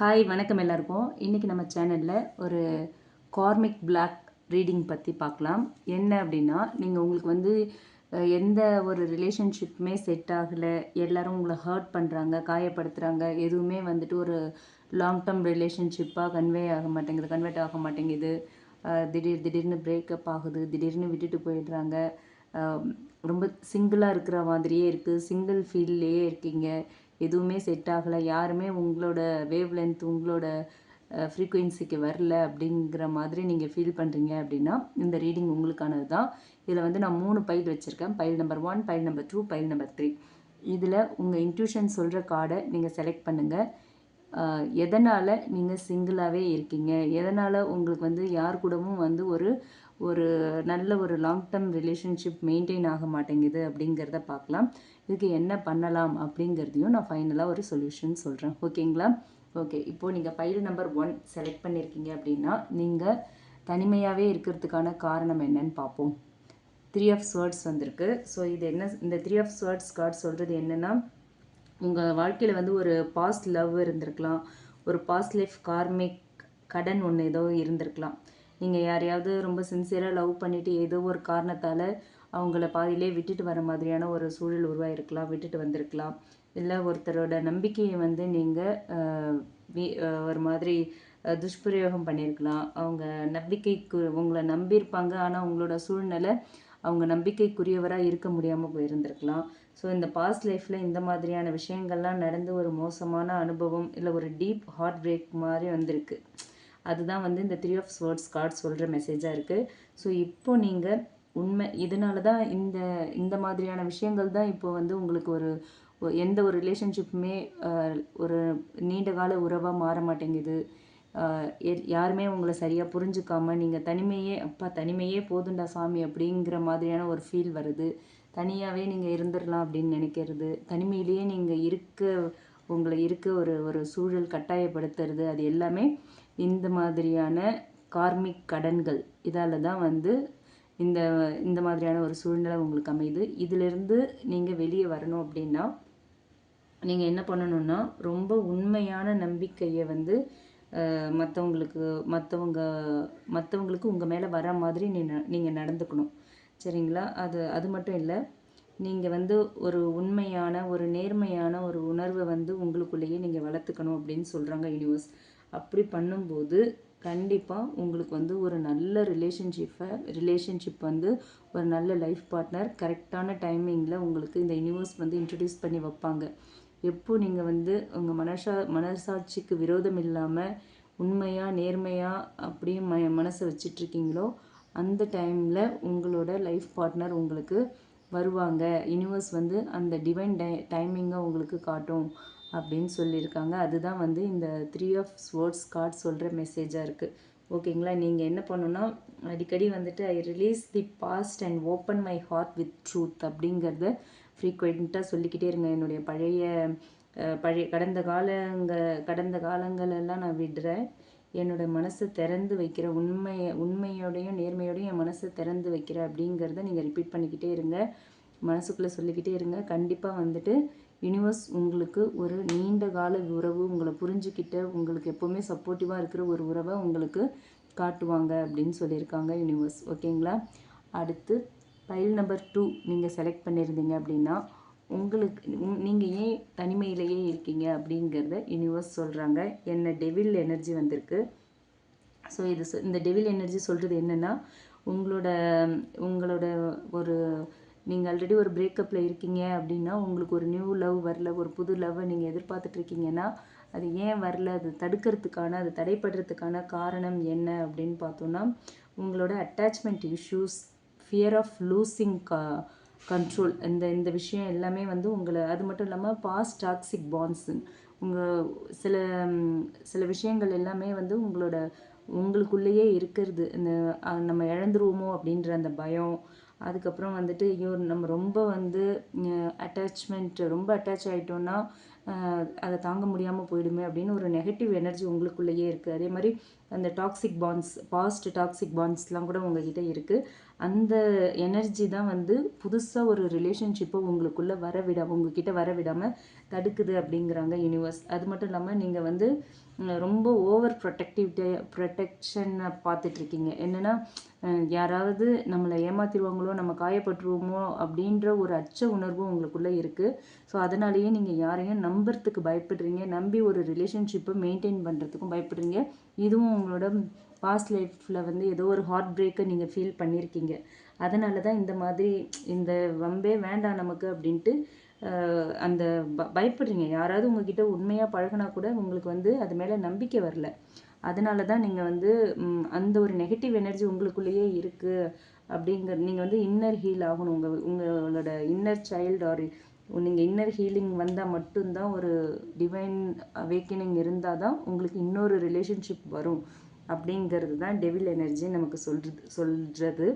Hi வணக்கம் எல்லாருக்கும். இன்றைக்கி நம்ம சேனலில் ஒரு கார்மிக் பிளாக் ரீடிங் பற்றி பார்க்கலாம். என்ன அப்படின்னா நீங்கள் உங்களுக்கு வந்து எந்த ஒரு ரிலேஷன்ஷிப்புமே செட் ஆகலை எல்லோரும் உங்களை ஹர்ட் பண்ணுறாங்க காயப்படுத்துகிறாங்க எதுவுமே வந்துட்டு ஒரு லாங் டேர்ம் ரிலேஷன்ஷிப்பாக கன்வே ஆக மாட்டேங்குது கன்வெர்ட் ஆக மாட்டேங்குது. திடீர் திடீர்னு பிரேக்கப் ஆகுது திடீர்னு விட்டுட்டு போயிடுறாங்க. ரொம்ப சிங்கிளாக இருக்கிற மாதிரியே இருக்குது சிங்கிள் ஃபீல்லையே இருக்கீங்க. எதுவுமே செட் ஆகலை. யாருமே உங்களோட வேவ் லென்த் உங்களோட ஃப்ரீக்குவென்சிக்கு வரல அப்படிங்கிற மாதிரி நீங்கள் ஃபீல் பண்ணுறீங்க அப்படின்னா இந்த ரீடிங் உங்களுக்கானது தான் இதில் வந்து நான் மூணு பைல் வச்சுருக்கேன். File number one file number two file number three இதில் உங்கள் இன்ட்யூஷன் சொல்கிற கார்டை நீங்கள் செலக்ட் பண்ணுங்கள் எதனால் நீங்கள் சிங்கிளாகவே இருக்கீங்க? எதனால் உங்களுக்கு வந்து யார் கூடவும் வந்து ஒரு ஒரு நல்ல ஒரு லாங் டேர்ம் ரிலேஷன்ஷிப் மெயின்டைன் ஆக மாட்டேங்குது அப்படிங்கிறத பார்க்கலாம். இதுக்கு என்ன பண்ணலாம் அப்படிங்கிறதையும் நான் ஃபைனலாக ஒரு சொல்யூஷன் சொல்கிறேன் ஓகேங்களா ஓகே இப்போது நீங்கள் ஃபைல் நம்பர் ஒன் செலக்ட் பண்ணியிருக்கீங்க அப்படின்னா நீங்கள் தனிமையாகவே இருக்கிறதுக்கான காரணம் என்னன்னு பார்ப்போம். த்ரீ ஆஃப் ஸ்வேர்ட்ஸ் வந்திருக்கு. ஸோ இது என்ன இந்த த்ரீ ஆஃப் ஸ்வேர்ட்ஸ் கார்டு சொல்கிறது என்னென்னா உங்கள் வாழ்க்கையில் வந்து ஒரு பாஸ்ட் லவ் இருந்திருக்கலாம். ஒரு பாஸ்ட் லைஃப் கார்மிக் கடன் ஒன்று ஏதோ இருந்திருக்கலாம். நீங்கள் யாரையாவது ரொம்ப சின்சியராக லவ் பண்ணிவிட்டு ஏதோ ஒரு காரணத்தால் அவங்கள பாதியிலே விட்டுட்டு வர மாதிரியான ஒரு சூழல் உருவாகிருக்கலாம் விட்டுட்டு வந்திருக்கலாம். இல்லை ஒருத்தரோட நம்பிக்கையை வந்து நீங்கள் ஒரு மாதிரி துஷ்பிரயோகம் பண்ணியிருக்கலாம். அவங்க நம்பிக்கைக்கு உங்களை நம்பியிருப்பாங்க. ஆனால் உங்களோட சூழ்நிலை அவங்க நம்பிக்கைக்குரியவராக இருக்க முடியாமல் போயிருந்திருக்கலாம். ஸோ இந்த பாஸ்ட் லைஃப்பில் இந்த மாதிரியான விஷயங்கள்லாம் நடந்து ஒரு மோசமான அனுபவம் இல்லை ஒரு டீப் ஹார்ட் பிரேக் மாதிரி வந்திருக்கு. அதுதான் வந்து இந்த த்ரீ ஆஃப் ஸ்வேர்ட்ஸ் கார்டு சொல்கிற மெசேஜாக இருக்குது ஸோ இப்போ நீங்கள் உண்மை இதனால தான் இந்த இந்த மாதிரியான விஷயங்கள் தான் இப்போ வந்து உங்களுக்கு ஒரு எந்த ஒரு ரிலேஷன்ஷிப்புமே ஒரு நீண்ட கால உறவாக மாற மாட்டேங்குது. எ- யாருமே உங்களை சரியாக புரிஞ்சுக்காம நீங்கள் தனிமையே அப்பா தனிமையே போதுண்டா சாமி அப்படிங்கிற மாதிரியான ஒரு ஃபீல் வருது. தனியாகவே நீங்கள் இருந்துடலாம் அப்படின்னு நினைக்கிறது. தனிமையிலேயே நீங்கள் இருக்க உங்களை இருக்க ஒரு ஒரு சூழல் கட்டாயப்படுத்துறது. அது எல்லாமே இந்த மாதிரியான கார்மிக் கடன்கள். இதால் தான் வந்து இந்த இந்த மாதிரியான ஒரு சூழ்நிலை உங்களுக்கு அமையுது. இதிலிருந்து நீங்கள் வெளியே வரணும் அப்படின்னா நீங்கள் என்ன பண்ணணும்னா ரொம்ப உண்மையான நம்பிக்கையை வந்து மற்றவங்களுக்கு மற்றவங்க மற்றவங்களுக்கு உங்கள் மேலே வர மாதிரி நீ நீங்கள் நடந்துக்கணும். சரிங்களா? அது அது மட்டும் இல்லை நீங்கள் வந்து ஒரு உண்மையான ஒரு நேர்மையான ஒரு உணர்வை வந்து உங்களுக்குள்ளேயே நீங்கள் வளர்த்துக்கணும் அப்படின்னு சொல்கிறாங்க யூனிவர்ஸ். அப்படி பண்ணும்போது கண்டிப்பாக உங்களுக்கு வந்து ஒரு நல்ல ரிலேஷன்ஷிப்பை ரிலேஷன்ஷிப் வந்து ஒரு நல்ல லைஃப் பார்ட்னர் கரெக்டான டைமிங்கில் உங்களுக்கு இந்த யூனிவர்ஸ் வந்து இன்ட்ரடியூஸ் பண்ணி வைப்பாங்க. எப்போ நீங்கள் வந்து உங்கள் மனசா மனசாட்சிக்கு விரோதம் இல்லாமல் உண்மையாக நேர்மையாக அப்படியே ம மனசை வச்சிட்ருக்கீங்களோ அந்த டைமில் உங்களோட லைஃப் பார்ட்னர் உங்களுக்கு வருவாங்க. யூனிவர்ஸ் வந்து அந்த டிவைன் டை டைமிங்கை உங்களுக்கு காட்டும். அப்படின்னு சொல்லியிருக்காங்க. அதுதான் வந்து இந்த த்ரீ ஆஃப் ஸ்வோர்ட்ஸ் கார்ட் சொல்கிற மெசேஜாக இருக்குது ஓகேங்களா நீங்கள் என்ன பண்ணணும்னா அடிக்கடி வந்துட்டு I release the past and open my heart with truth அப்படிங்கிறத ஃப்ரீக்வெண்ட்டாக சொல்லிக்கிட்டே இருங்க. என்னுடைய பழைய பழைய கடந்த காலங்க கடந்த காலங்களெல்லாம் நான் விடுறேன். என்னோட மனசை திறந்து வைக்கிற உண்மையை உண்மையோடையும் நேர்மையோடையும் என் மனசை திறந்து வைக்கிற அப்படிங்கிறத நீங்கள் ரிப்பீட் பண்ணிக்கிட்டே இருங்க. மனசுக்குள்ளே சொல்லிக்கிட்டே இருங்க. கண்டிப்பாக வந்துட்டு யூனிவர்ஸ் உங்களுக்கு ஒரு நீண்ட கால உறவு உங்களை புரிஞ்சுக்கிட்ட உங்களுக்கு எப்போவுமே சப்போர்ட்டிவாக இருக்கிற ஒரு உறவை உங்களுக்கு காட்டுவாங்க அப்படின்னு சொல்லியிருக்காங்க யூனிவர்ஸ் ஓகேங்களா அடுத்து ஃபைல் நம்பர் டூ நீங்கள் செலக்ட் பண்ணியிருந்தீங்க அப்படின்னா உங்களுக்கு நீங்கள் ஏன் தனிமையிலேயே இருக்கீங்க அப்படிங்கிறத யூனிவர்ஸ் சொல்கிறாங்க என்ன டெவில் எனர்ஜி வந்திருக்கு. ஸோ இது இந்த டெவில் எனர்ஜி சொல்கிறது என்னென்னா உங்களோட உங்களோட ஒரு நீங்கள் ஆல்ரெடி ஒரு பிரேக்கப்பில் இருக்கீங்க அப்படின்னா உங்களுக்கு ஒரு நியூ லவ் வரல ஒரு புது லவ்வை நீங்கள் எதிர்பார்த்துட்ருக்கீங்கன்னா அது ஏன் வரல அது தடுக்கிறதுக்கான அது தடைப்படுறதுக்கான காரணம் என்ன அப்படின்னு பார்த்தோன்னா உங்களோட attachment issues fear of losing control இந்த இந்த விஷயம் எல்லாமே வந்து உங்களை அது மட்டும் இல்லாமல் பாஸ்ட் டாக்ஸிக் பாண்ட்ஸ் உங்கள் சில சில விஷயங்கள் எல்லாமே வந்து உங்களோட உங்களுக்குள்ளேயே இருக்கிறது. இந்த நம்ம இழந்துருவோமோ அப்படின்ற அந்த பயம் அதுக்கப்புறம் வந்துட்டு ஐயோ நம்ம ரொம்ப வந்து அட்டாச்மெண்ட் ரொம்ப அட்டாச் ஆகிட்டோன்னா அதை தாங்க முடியாமல் போயிடுமே அப்படின்னு ஒரு நெகட்டிவ் எனர்ஜி உங்களுக்குள்ளேயே இருக்குது அதே மாதிரி அந்த டாக்ஸிக் பாண்ட்ஸ் பாஸ்ட் டாக்ஸிக் பாண்ட்ஸ்லாம் கூட உங்ககிட்ட இருக்குது அந்த எனர்ஜி தான் வந்து புதுசாக ஒரு ரிலேஷன்ஷிப்பை உங்களுக்குள்ளே வர விட உங்ககிட்ட வர விடாமல் தடுக்குது அப்படிங்கிறாங்க யூனிவர்ஸ் அது மட்டும் இல்லாமல் நீங்கள் வந்து ரொம்ப ஓவர் ப்ரொடெக்டிவிட்டி ப்ரொடெக்ஷனை பார்த்துட்ருக்கீங்க. என்னென்னா யாராவது நம்மளை ஏமாத்திடுவாங்களோ நம்ம காயப்பட்டுருவோமோ அப்படின்ற ஒரு அச்ச உணர்வும் உங்களுக்குள்ளே இருக்குது ஸோ அதனாலேயே நீங்கள் யாரையும் நம்புறதுக்கு பயப்படுறீங்க. நம்பி ஒரு ரிலேஷன்ஷிப்பை மெயின்டைன் பண்ணுறதுக்கும் பயப்படுறீங்க. இதுவும் உங்களோட பாஸ்ட் லைஃப்பில் வந்து ஏதோ ஒரு ஹார்ட் பிரேக்கை நீங்கள் ஃபீல் பண்ணியிருக்கீங்க அதனால தான் இந்த மாதிரி இந்த வம்பே வேண்டாம் நமக்கு அப்படின்ட்டு அந்த ப பயப்படுறீங்க. யாராவது உங்ககிட்ட உண்மையாக பழகுனா கூட உங்களுக்கு வந்து அது மேலே நம்பிக்கை வரல. அதனால தான் நீங்கள் வந்து அந்த ஒரு நெகட்டிவ் எனர்ஜி உங்களுக்குள்ளேயே இருக்குது அப்படிங்கிற நீங்கள் வந்து இன்னர் ஹீல் ஆகணும். உங்கள் உங்களோட இன்னர் சைல்டு ஆர் நீங்கள் இன்னர் ஹீலிங் வந்தால் மட்டும்தான் ஒரு டிவைன் அவேக்கனிங் இருந்தால் தான் உங்களுக்கு இன்னொரு ரிலேஷன்ஷிப் வரும். அப்படிங்கிறது தான் டெவில் எனர்ஜி நமக்கு சொல்கிறது சொல்கிறது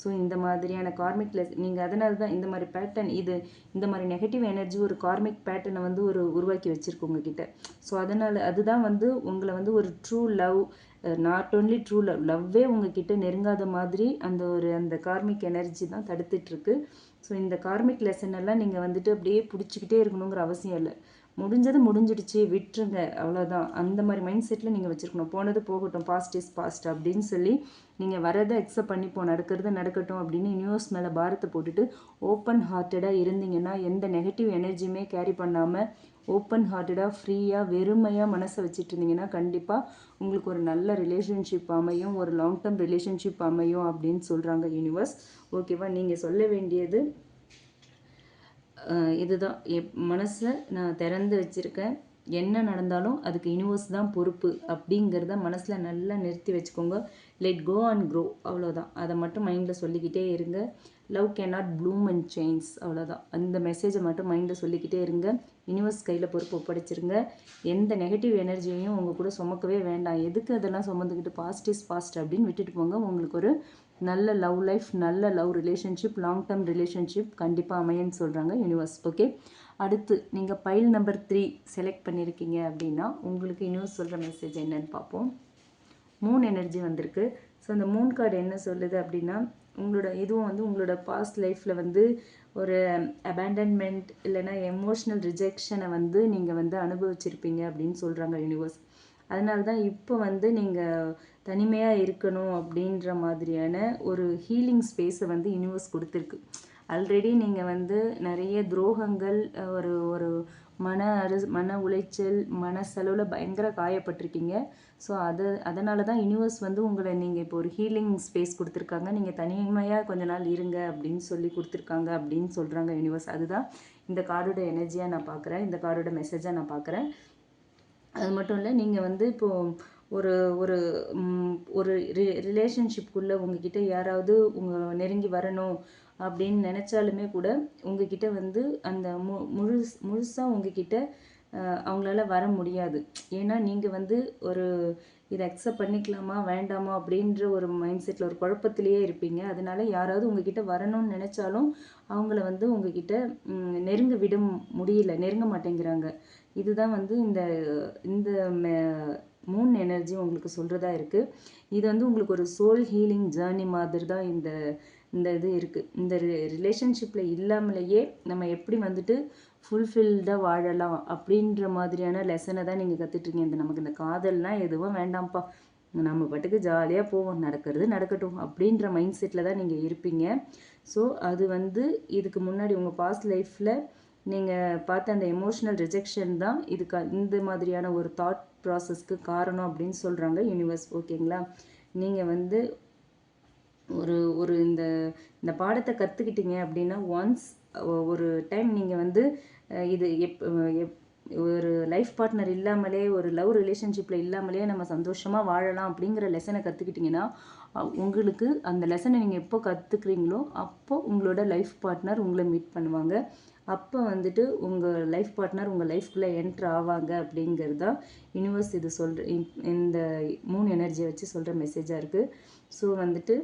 ஸோ இந்த மாதிரியான கார்மிக் லெஸ் நீங்கள் அதனால தான் இந்த மாதிரி பேட்டர்ன் இது இந்த மாதிரி நெகட்டிவ் எனர்ஜி ஒரு கார்மிக் பேட்டர்னை வந்து ஒரு உருவாக்கி வச்சுருக்கு உங்ககிட்ட. ஸோ அதனால் அதுதான் வந்து உங்களை வந்து ஒரு true love not only true love லவ்வே உங்ககிட்ட நெருங்காத மாதிரி அந்த ஒரு அந்த கார்மிக் எனர்ஜி தான் தடுத்துட்ருக்கு ஸோ இந்த கார்மிக் லெசன் எல்லாம் நீங்கள் வந்துட்டு அப்படியே பிடிச்சிக்கிட்டே இருக்கணுங்கிற அவசியம் இல்லை. முடிஞ்சது முடிஞ்சிடுச்சு விட்டுருங்க அவ்வளோதான் அந்த மாதிரி மைண்ட் செட்டில் நீங்கள் வச்சுருக்கணும். போனது போகட்டும் பாஸ்ட் இஸ் பாஸ்ட் அப்படின்னு சொல்லி நீங்கள் வரதை அக்செப்ட் பண்ணிப்போம் நடக்கிறது நடக்கட்டும் அப்படின்னு நியூஸ் மேலே பாரத்தை போட்டுட்டு ஓப்பன் ஹார்ட்டடாக இருந்தீங்கன்னா எந்த நெகட்டிவ் எனர்ஜியுமே கேரி பண்ணாமல் ஓப்பன் ஹார்ட்டடாக ஃப்ரீயாக வெறுமையாக மனசை வச்சுட்டு இருந்தீங்கன்னா கண்டிப்பாக உங்களுக்கு ஒரு நல்ல ரிலேஷன்ஷிப் அமையும் ஒரு லாங் டேர்ம் ரிலேஷன்ஷிப் அமையும் அப்படின்னு சொல்கிறாங்க யூனிவர்ஸ் ஓகேவா நீங்கள் சொல்ல வேண்டியது இதுதான். எப் மனசை நான் திறந்து வச்சுருக்கேன். என்ன நடந்தாலும் அதுக்கு யூனிவர்ஸ் தான் பொறுப்பு அப்படிங்கிறத மனசில் நல்லா நிறுத்தி வச்சுக்கோங்க. லெட் கோ அண்ட் க்ரோ அவ்வளோதான் அதை மட்டும் மைண்டில் சொல்லிக்கிட்டே இருங்க. Love cannot bloom and change அவ்வளோதான் அந்த மெசேஜை மட்டும் மைண்டில் சொல்லிக்கிட்டே இருங்க. யூனிவர்ஸ் கையில் பொறுப்பு ஒப்படைச்சிருங்க. எந்த நெகட்டிவ் எனர்ஜியையும் உங்கள் கூட சுமக்கவே வேண்டாம். எதுக்கு அதெல்லாம் சுமந்துக்கிட்டு பாஸ்ட் இஸ் பாஸ்ட் அப்படின்னு விட்டுட்டு போங்க. உங்களுக்கு ஒரு நல்ல லவ் லைஃப் நல்ல love relationship long term relationship கண்டிப்பாக அமையன்னு சொல்கிறாங்க யூனிவர்ஸ் ஓகே அடுத்து நீங்கள் பைல் நம்பர் த்ரீ செலக்ட் பண்ணியிருக்கீங்க அப்படின்னா உங்களுக்கு இன்னும் சொல்கிற மெசேஜ் என்னன்னு பார்ப்போம். மூன் எனர்ஜி வந்திருக்கு. ஸோ அந்த மூன் கார்டு என்ன சொல்லுது அப்படின்னா உங்களோட இதுவும் வந்து உங்களோட பாஸ்ட் லைஃப்பில் வந்து ஒரு அபேண்டன்மெண்ட் இல்லைன்னா எமோஷ்னல் ரிஜெக்ஷனை வந்து நீங்கள் வந்து அனுபவிச்சிருப்பீங்க அப்படின்னு சொல்கிறாங்க யூனிவர்ஸ் அதனால தான் இப்போ வந்து நீங்கள் தனிமையாக இருக்கணும் அப்படின்ற மாதிரியான ஒரு ஹீலிங் ஸ்பேஸை வந்து யூனிவர்ஸ் கொடுத்துருக்கு. ஆல்ரெடி நீங்கள் வந்து நிறைய துரோகங்கள் ஒரு ஒரு மன அரு மன உளைச்சல் மனசளவில் பயங்கர காயப்பட்டிருக்கீங்க. ஸோ அது அதனால தான் யூனிவர்ஸ் வந்து உங்களை நீங்கள் இப்போ ஒரு ஹீலிங் ஸ்பேஸ் கொடுத்துருக்காங்க. நீங்கள் தனிமையாக கொஞ்ச நாள் இருங்க அப்படின்னு சொல்லி கொடுத்துருக்காங்க அப்படின்னு சொல்கிறாங்க யூனிவர்ஸ் அதுதான் இந்த கார்டோட எனர்ஜியாக நான் பார்க்குறேன் இந்த கார்டோட மெசேஜாக நான் பார்க்குறேன் அது மட்டும் இல்லை நீங்கள் வந்து இப்போது ஒரு ஒரு ஒரு ரி ரிலேஷன்ஷிப்குள்ளே உங்ககிட்ட யாராவது உங்கள் நெருங்கி வரணும் அப்படின்னு நினச்சாலுமே கூட உங்ககிட்ட வந்து அந்த மு முழு முழுசாக உங்ககிட்ட அவங்களால வர முடியாது. ஏன்னா நீங்கள் வந்து ஒரு இதை அக்செப்ட் பண்ணிக்கலாமா வேண்டாமா அப்படின்ற ஒரு மைண்ட் செட்டில் ஒரு குழப்பத்திலேயே இருப்பீங்க. அதனால யாராவது உங்ககிட்ட வரணும்னு நினச்சாலும் அவங்கள வந்து உங்ககிட்ட நெருங்க விட முடியல நெருங்க மாட்டேங்கிறாங்க. இதுதான் வந்து இந்த இந்த மூன் எனர்ஜி உங்களுக்கு சொல்கிறதா இருக்குது இது வந்து உங்களுக்கு ஒரு சோல் ஹீலிங் ஜேர்னி மாதிரி தான் இந்த இந்த இது இருக்குது இந்த ரிலேஷன்ஷிப்பில் இல்லாமலேயே நம்ம எப்படி வந்துட்டு ஃபுல்ஃபில்டாக வாழலாம் அப்படின்ற மாதிரியான லெசனை தான் நீங்கள் கற்றுட்ருக்கீங்க இந்த நமக்கு இந்த காதல்லாம் எதுவும் வேண்டாம்ப்பா. நம்ம பாட்டுக்கு ஜாலியாக போவோம். நடக்கிறது நடக்கட்டும் அப்படின்ற மைண்ட் செட்டில் தான் நீங்கள் இருப்பீங்க. ஸோ அது வந்து இதுக்கு முன்னாடி உங்கள் பாஸ்ட் லைஃப்பில் நீங்கள் பார்த்த அந்த எமோஷ்னல் ரிஜெக்ஷன் தான் இதுக்கு இந்த மாதிரியான ஒரு தாட் ப்ராசஸ்க்கு காரணம் அப்படின்னு சொல்கிறாங்க யூனிவர்ஸ் ஓகேங்களா நீங்கள் வந்து ஒரு ஒரு இந்த இந்த பாடத்தை கற்றுக்கிட்டீங்க அப்படின்னா ஒன்ஸ் ஒரு டைம் நீங்கள் வந்து இது எப் எப் ஒரு லைஃப் பார்ட்னர் இல்லாமலே ஒரு லவ் ரிலேஷன்ஷிப்பில் இல்லாமலே நம்ம சந்தோஷமாக வாழலாம் அப்படிங்கிற லெசனை கற்றுக்கிட்டிங்கன்னா உங்களுக்கு அந்த லெசனை நீங்கள் எப்போ கற்றுக்குறீங்களோ அப்போ உங்களோட லைஃப் பார்ட்னர் உங்களை மீட் பண்ணுவாங்க. அப்போ வந்துட்டு உங்கள் லைஃப் பார்ட்னர் உங்கள் லைஃப்குள்ளே என்ட்ரு ஆவாங்க அப்படிங்கிறது தான் யூனிவர்ஸ் இது சொல்கிற இந்த மூணு எனர்ஜியை வச்சு சொல்கிற மெசேஜாக இருக்குது ஸோ வந்துட்டு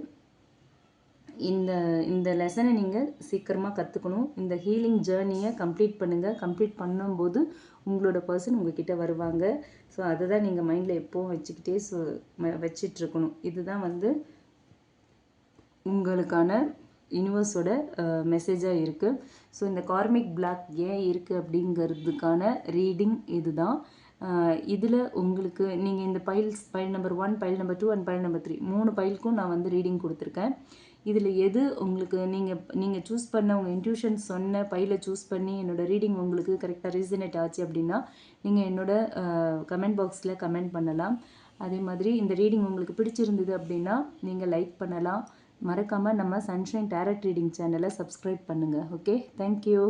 இந்த இந்த லெசனை நீங்கள் சீக்கிரமாக கற்றுக்கணும் இந்த ஹீலிங் ஜேர்னியை கம்ப்ளீட் பண்ணுங்கள் கம்ப்ளீட் பண்ணும்போது உங்களோட பர்சன் உங்ககிட்ட வருவாங்க. ஸோ அதை தான் நீங்கள் மைண்டில் எப்போவும் வச்சுக்கிட்டே ஸோ வச்சிட்ருக்கணும். இதுதான் வந்து உங்களுக்கான யூனிவர்ஸோட மெசேஜாக இருக்குது ஸோ இந்த கார்மிக் பிளாக் ஏன் இருக்குது அப்படிங்கிறதுக்கான ரீடிங் இதுதான். இதில் உங்களுக்கு நீங்கள் இந்த files file number one file number two and file number three மூணு பைலுக்கும் நான் வந்து ரீடிங் கொடுத்துருக்கேன். இதில் எது உங்களுக்கு நீங்கள் நீங்கள் சூஸ் பண்ண உங்கள் இன்ட்யூஷன் சொன்ன பையில் சூஸ் பண்ணி என்னோடய ரீடிங் உங்களுக்கு கரெக்டாக ரீசனேட் ஆச்சு அப்படின்னா நீங்கள் என்னோடய கமெண்ட் பாக்ஸில் கமெண்ட் பண்ணலாம். அதே மாதிரி இந்த ரீடிங் உங்களுக்கு பிடிச்சிருந்தது அப்படின்னா நீங்கள் லைக் பண்ணலாம். மறக்காமல் நம்ம சன்ஷைன் டேரட் ரீடிங் சேனலை சப்ஸ்கிரைப் பண்ணுங்கள் ஓகே தேங்க்யூ